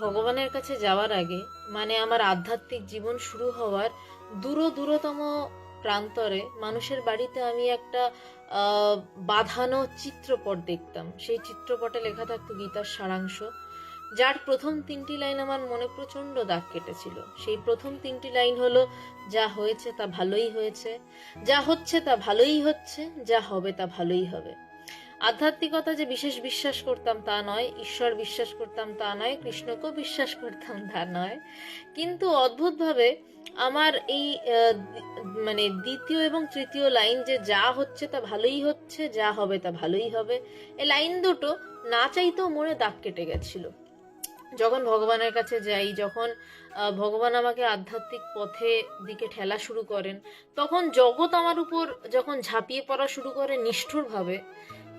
ভগবানের কাছে যাওয়ার আগে মানে আমার আধ্যাত্মিক জীবন শুরু হওয়ার দূর দূরতম প্রান্তরে মানুষের বাড়িতে আমি একটা বাঁধানো চিত্রপট দেখতাম। সেই চিত্রপটে লেখা থাকতো গীতার সারাংশ, যার প্রথম তিনটি লাইন আমার মনে প্রচণ্ড দাগ কেটেছিল। সেই প্রথম তিনটি লাইন হলো, যা হয়েছে তা ভালোই হয়েছে, যা হচ্ছে তা ভালোই হচ্ছে, যা হবে তা ভালোই হবে। আধ্যাত্মিকতা যে বিশেষ বিশ্বাস করতাম তা নয়, ঈশ্বর বিশ্বাস করতাম তা নয়, কৃষ্ণকেও বিশ্বাস করতাম তা নয়। কিন্তু অদ্ভুতভাবে আমার এই মানে দ্বিতীয় এবং তৃতীয় লাইন যে যা হচ্ছে তা ভালোই হচ্ছে, যা হবে তা ভালোই হবে, এই লাইন দুটো না চাইতেও মনে দাগ কেটে গেছিল। যখন ভগবানের কাছে যাই, যখন ভগবান আমাকে আধ্যাত্মিক পথে দিকে ঠেলা শুরু করেন, তখন জগৎ আমার উপর যখন ঝাঁপিয়ে পড়া শুরু করে নিষ্ঠুরভাবে,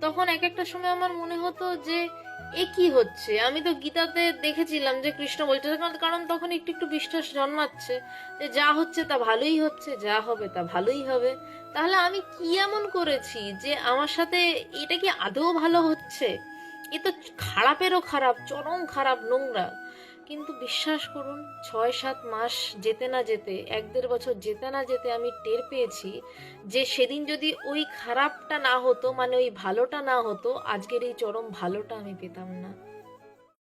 তখন এক একটা সময় আমার মনে হতো যে, এ কি হচ্ছে? আমি তো গীতাতে দেখেছিলাম যে কৃষ্ণ বলছে কারণ- তখন একটু একটু বিশ্বাস জন্মাচ্ছে যে যা হচ্ছে তা ভালোই হচ্ছে, যা হবে তা ভালোই হবে। তাহলে আমি কি এমন করেছি যে আমার সাথে এটা কি আদৌ ভালো হচ্ছে? এ তো খারাপেরও খারাপ, চরম খারাপ নোংরা। কিন্তু বিশ্বাস করুন, ছয় সাত মাস যেতে না যেতে, এক দেড় বছর যেতে না যেতে আমি টের পেয়েছি যে সেদিন যদি ওই খারাপটা না হতো মানে ওই ভালোটা না হতো, আজকের এই চরম ভালোটা আমি পেতাম না।